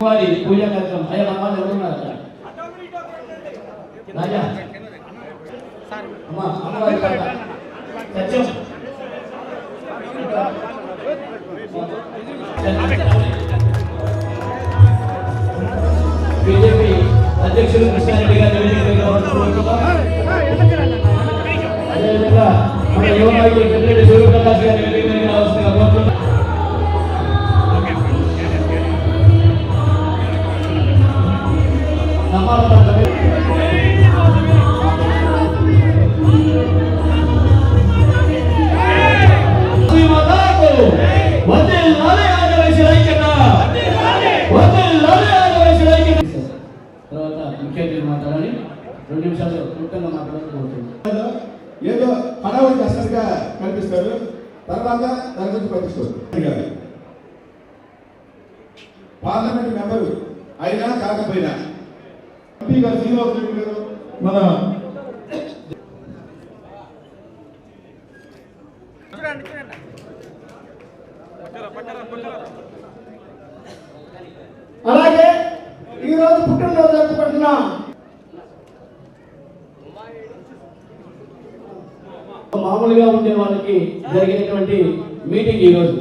వారి పూజ కార్యక్రమం అయ్యా మన ఎవరున్నారు రాజా అమ్మా అమ్మవారి సత్యం బీజేపీ కృష్ణారెడ్డి గారు అదేవిధంగా మన యువ నాయకులు పెద్దిరెడ్డి సూర్యప్రకాష్ గారి కోరుతున్నాం ముఖ్య నిర్మాతలని రెండు నిమిషాలు క్లుప్తంగా మాట్లాడుకుంటున్నాను ఏదో హడావుడికి అసలుగా కనిపిస్తారు. తర్వాత దాని గురించి పట్టించుకోరు పార్లమెంట్ మెంబరు అయినా కాకపోయినా. ఎంపీ గారు మన మామూలుగా ఉండే వాళ్ళకి జరిగినటువంటి మీటింగ్ ఈరోజు.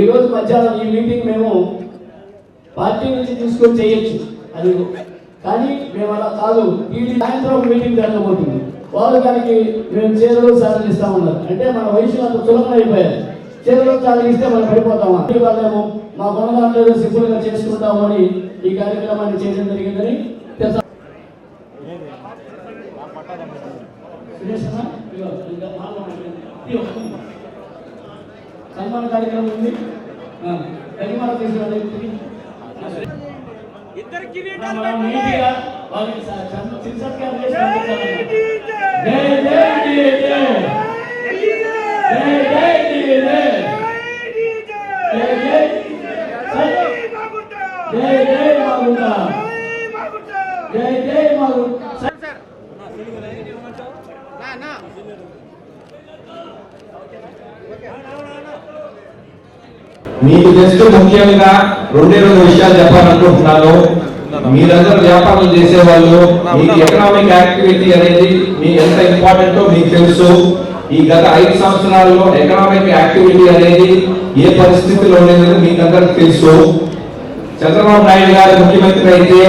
ఈరోజు మధ్యాహ్నం ఈ మీటింగ్ మేము పార్టీ నుంచి తీసుకొని చేయొచ్చు. అది కానీ మేము అలా కాదు. ఈ సాయంత్రం మీటింగ్ జరగబోతుంది. వాళ్ళు దానికి మేము చీరలు సాధన ఉన్నారు. అంటే మన వయసు అంత సులభం అయిపోయారు. చీరలు సాధనిస్తే మనం పడిపోతామా? వాళ్ళేమో మా కొనదాంట్లో సింపుల్గా చేసుకుంటాము అని ఈ కార్యక్రమాన్ని చేయడం జరిగిందని తెలుసా సన్మాన కార్యక్రమం ఉంది పరిమాణం తీసుకురండి ఇద్దరు కిరీటాలు వాళ్ళకి స- సన్- చిరుసత్కారం చేసి పంపించాలన్న. జై జై జై మీకు జస్ట్ ముఖ్యంగా రెండే రెండు విషయాలు చెప్పాలనుకుంటున్నాను. మీరందరూ వ్యాపారం చేసేవాళ్ళు మీకు ఎకనామిక్ యాక్టివిటీ అనేది మీ ఎంత ఇంపార్టెంటో మీకు తెలుసు. ఈ గత ఐదు సంవత్సరాల్లో ఎకనామిక్ యాక్టివిటీ అనేది ఏ పరిస్థితిలో ఉండేది మీకు అందరికి తెలుసు. చంద్రబాబు నాయుడు గారు ముఖ్యమంత్రి అయితే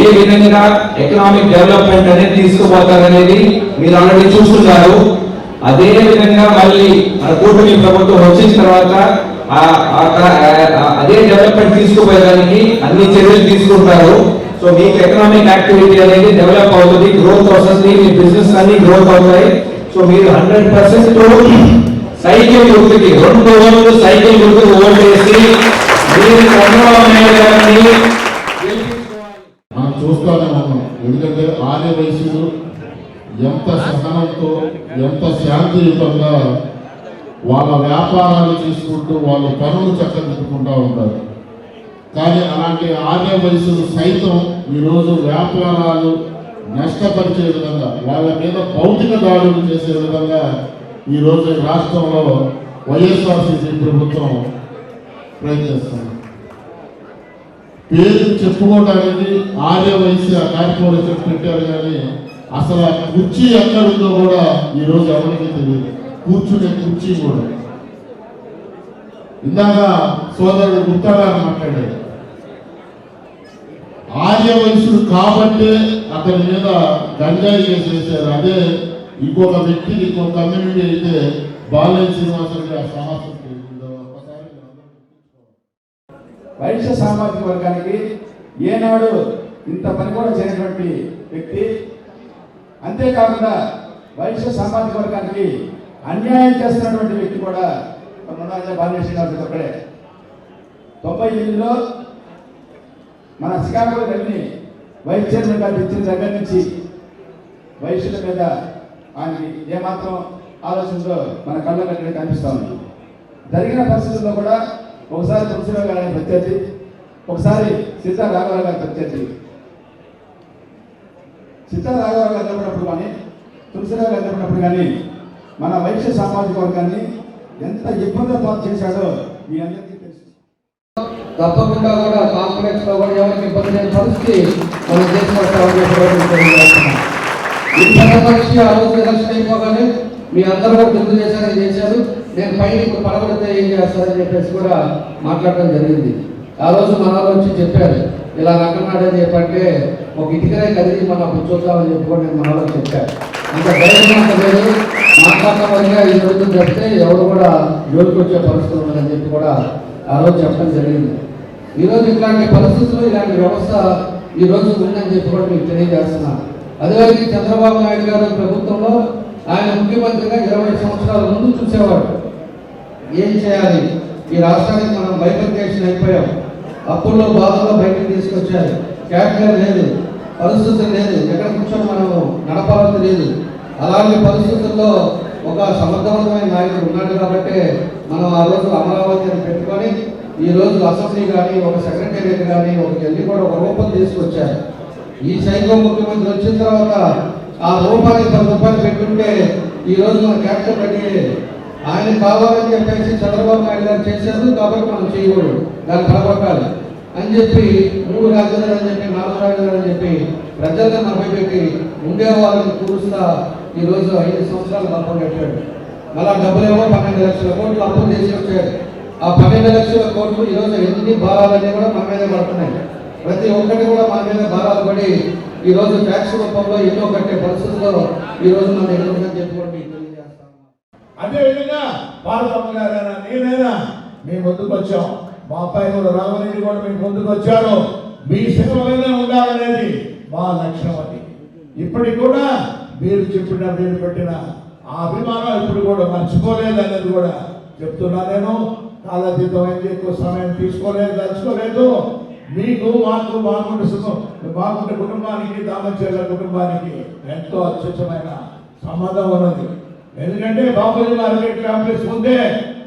ఏ విధంగా ఎకనామిక్ డెవలప్మెంట్ అనేది తీసుకుపోతారనేది మీరు ఆల్రెడీ చూస్తున్నారు. అదే విధంగా మళ్ళీ మన కూటమి ప్రభుత్వం వచ్చిన తర్వాత అదే డెవలప్మెంట్ తీసుకుపోయేదానికి అన్ని చర్యలు తీసుకుంటారు. సో మీకు ఎకనామిక్ యాక్టివిటీ అనేది డెవలప్ అవుతుంది గ్రోత్ వస్తుంది మీ బిజినెస్ అన్ని గ్రోత్ అవుతాయి. సో మీరు హండ్రెడ్ పర్సెంట్ సైకిల్ గుర్తుకి రెండు ఓట్లు సైకిల్ గుర్తుకు ఓటు చేసి మనం చూస్తానే ఉన్నాం. ఎందుకంటే ఆర్య వయసులు ఎంత సహనంతో ఎంత శాంతియుతంగా వాళ్ళ వ్యాపారాలు చేసుకుంటూ వాళ్ళ పనులు చక్కదిద్దుకుంటూ ఉంటారు. కానీ అలాంటి ఆర్య వయసులు సైతం ఈరోజు వ్యాపారాలు నష్టపరిచే విధంగా వాళ్ళ మీద భౌతిక దాడులు చేసే విధంగా ఈరోజు రాష్ట్రంలో వైఎస్ఆర్సీసీ ప్రభుత్వం ప్రయత్నిస్తుంది పేరు చెప్పుకోవడానికి ఆర్యవైశ్య కార్పొరేషన్ పెట్టారు కానీ అసలు ఆ కుర్చీ ఎక్కడుందో కూడా ఈరోజు ఎవరికి తెలియదు. కూర్చునే కుర్చీ కూడా. ఇందాక సోదరుడు గుప్తాగా మాట్లాడాడు ఆర్య వయసుడు కాబట్టే అతని మీద గంజాయి చేసేసారు అదే ఇంకొక వ్యక్తికి ఇంకొక కమ్యూనిటీ అయితే బాలయ్య శ్రీనివాసరావు ఆ సాహసం తెలియదు ఒక్కసారి మీరు అందరూ గుర్తుంచుకోవాలి. వైశ్య సామాజిక వర్గానికి ఏనాడు ఇంత పని కూడా చేయనటువంటి వ్యక్తి. అంతేకాకుండా వైశ్య సామాజిక వర్గానికి అన్యాయం చేస్తున్నటువంటి వ్యక్తి కూడా మొన్న బాలనేశ్వర శ్రీనివాసరెడ్డి ఒక్కడే తొంభై ఎనిమిదిలో మన శ్రీకాకుళం వెళ్ళి వైస్ చైర్మన్ గారు ఇచ్చిన దగ్గర నుంచి వైశ్యుల మీద ఆయనకి ఏమాత్రం ఆలోచనలో మన కళ్ళ అక్కడ కనిపిస్తా ఉంది. జరిగిన పరిస్థితుల్లో కూడా ఒకసారి తులసిరావు గారు ఆయన ప్రత్యర్థి. ఒకసారి సీతా రాఘవరావు గారు ప్రత్యర్థి. సీతా రాఘవరావు గారు నిలబడినప్పుడు కానీ తులసిరావు గారు నిలబడినప్పుడు కానీ మన వైశ్య సామాజిక వర్గాన్ని ఎంత ఇబ్బంది పాలు చేశాడో మీ అందరికీ తెలుసు. తప్పకుండా కూడా కాంప్లెక్స్లో కూడా ఎవరికి ఇబ్బంది లేని పరిస్థితి మనం చేసుకొస్తామని చెప్పి కూడా మీకు తెలియజేస్తున్నాం. ఈ పెద్ద ఆ రోజు ఎలక్షన్ అయిపోగానే మీ అందరూ కూడా గుర్తు చేశారు చేశారు? నేను పైన ఇప్పుడు పడబడితే ఏం చేస్తారని చెప్పేసి కూడా మాట్లాడడం జరిగింది. ఆ రోజు మన వచ్చి చెప్పారు. ఇలా రకన్నాడని చెప్పంటే ఒక ఇటుకనే కదిలి మన కూర్చోద్దామని చెప్పి కూడా నేను మనలో చెప్పారు. చెప్పాను అంత ధైర్యం లేదు మాట్లాడటం ఈ రోజు చెప్తే ఎవరు కూడా జోలికి వచ్చే పరిస్థితి ఉందని చెప్పి కూడా ఆ రోజు చెప్పడం జరిగింది. ఈరోజు ఇలాంటి ఇట్లాంటి పరిస్థితులు ఇలాంటి వ్యవస్థ ఈరోజు ఉందని చెప్పి కూడా మీకు తెలియజేస్తున్నాను. అదేవిధంగా చంద్రబాబు నాయుడు గారు ప్రభుత్వంలో ఆయన ముఖ్యమంత్రిగా ఇరవై సంవత్సరాల ముందు చూసేవాడు. ఏం చేయాలి? ఈ రాష్ట్రానికి మనం బైఫర్కేషన్ అయిపోయాం. అప్పుల్లో బాధలో బయటకు తీసుకొచ్చారు. క్యాపిటల్ లేదు. పరిస్థితి లేదు. ఎక్కడ కూర్చొని మనం నడపాలని లేదు. అలాంటి పరిస్థితుల్లో ఒక సమర్థవంతమైన నాయకుడు ఉన్నాడు కాబట్టి మనం ఆ రోజు అమరావతిని పెట్టుకొని ఈ రోజు అసెంబ్లీ కానీ ఒక సెక్రటేరియట్ కానీ ఒక ఢిల్లీ కూడా ఒక రూపం తీసుకొచ్చారు. ఈ సైకో ముఖ్యమంత్రి వచ్చిన తర్వాత ఆ రూపానికి పది రూపాయలు పెట్టుంటే ఈ రోజు మన క్యాపిటల్ కట్టి ఆయన కావాలని చెప్పేసి చంద్రబాబు నాయుడు గారు చేశారు కాబట్టి మనం చేయకూడదు. దాన్ని పడగొట్టాలి. అని చెప్పి మూడు రాజధాని అని చెప్పి నాలుగు రాజధాని అని చెప్పి ప్రజలను నమ్మబెట్టి ఉండే వాళ్ళని కూరుస్తా ఈ రోజు ఐదు సంవత్సరాలు అప్పు కట్టాడు. మళ్ళా డబ్బులేమో పన్నెండు లక్షల కోట్లు అప్పు చేసి వచ్చాడు. ఆ పన్నెండు లక్షల కోట్లు ఈ రోజు ఎన్ని భారాలన్నీ కూడా మా మీద పడుతున్నాయి. ప్రతి ఒక్కటి కూడా మా మీద భారాలు పడి ఈరోజు ట్యాక్స్ రూపంలో ఎన్నో కట్టే పరిస్థితుల్లో ఈరోజు మనం ఎదుర్కొందని చెప్పి కూడా మీకు తెలియజేస్తాను. అదేవిధంగా పార్వతమ్మ గారైనా నేనైనా మీ ముందుకు వచ్చాం. మా అబ్బాయి కూడా రామరెడ్డి కూడా మీ ముందుకు వచ్చారు. మీ సేవలోనే ఉండాలనేది మా లక్ష్యం అది. ఇప్పటికి కూడా మీరు చెప్పిన మీరు పెట్టిన ఆ అభిమానం ఇప్పుడు కూడా మర్చిపోలేదు అనేది కూడా చెప్తున్నా నేను. కాలాతీతమైంది ఎక్కువ సమయం తీసుకోలేదు తలుచుకోలేదు మీకు మాకు బాగుంటే సుఖం. బాగుంటే కుటుంబానికి దామచర్ల కుటుంబానికి ఎంతో అత్యుత్తమైన సంబంధం ఉన్నది. ఎందుకంటే బాబుజీ మార్కెట్ కాంప్లెక్స్ ముందే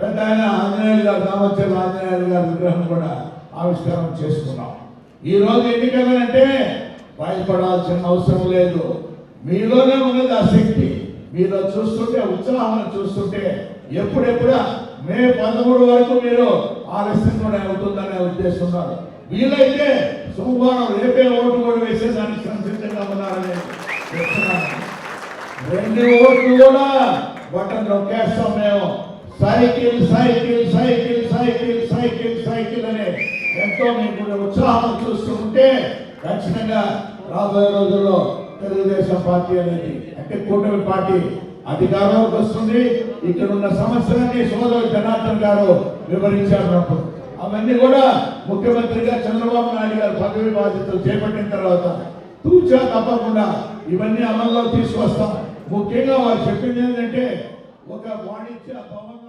పెద్ద ఆయన ఆంజనేయులు గారు దామచర్ల ఆంజనేయులు గారి విగ్రహం కూడా ఆవిష్కారం చేసుకున్నాం. ఈ రోజు ఎన్నికలంటే భయపడాల్సిన అవసరం లేదు. మీలోనే ఉన్నది ఆ శక్తి. మీలో చూస్తుంటే ఉత్సాహం చూస్తుంటే ఎప్పుడెప్పుడా మే పదమూడు వరకు మీరు ఆలస్యం కూడా అవుతుందనే ఉద్దేశం వీలైతే సోమవారం రేపే ఓటు కూడా వేసేదానికి సంసిద్ధంగా ఉన్నారని చెప్తున్నాను. రెండు ఓట్లు కూడా బటన్ నొక్కేస్తాం మేము. Cycle cycle cycle cycle cycle cycle అనే ఎంతో మీకు ఉత్సాహం చూస్తుంటే ఖచ్చితంగా రాబోయే రోజుల్లో తెలుగుదేశం పార్టీ అనేది అంటే కూటమి పార్టీ అధికారంలోకి వస్తుంది. ఇక్కడ ఉన్న సమస్యలన్నీ సోదరు జనార్దన్ గారు వివరించారు నాకు. అవన్నీ కూడా ముఖ్యమంత్రిగా చంద్రబాబు నాయుడు గారు పదవి బాధ్యతలు చేపట్టిన తర్వాత తూచా తప్పకుండా ఇవన్నీ అమల్లో తీసుకొస్తాం. ముఖ్యంగా వారు చెప్పింది ఏంటంటే ఒక వాణిజ్య భవన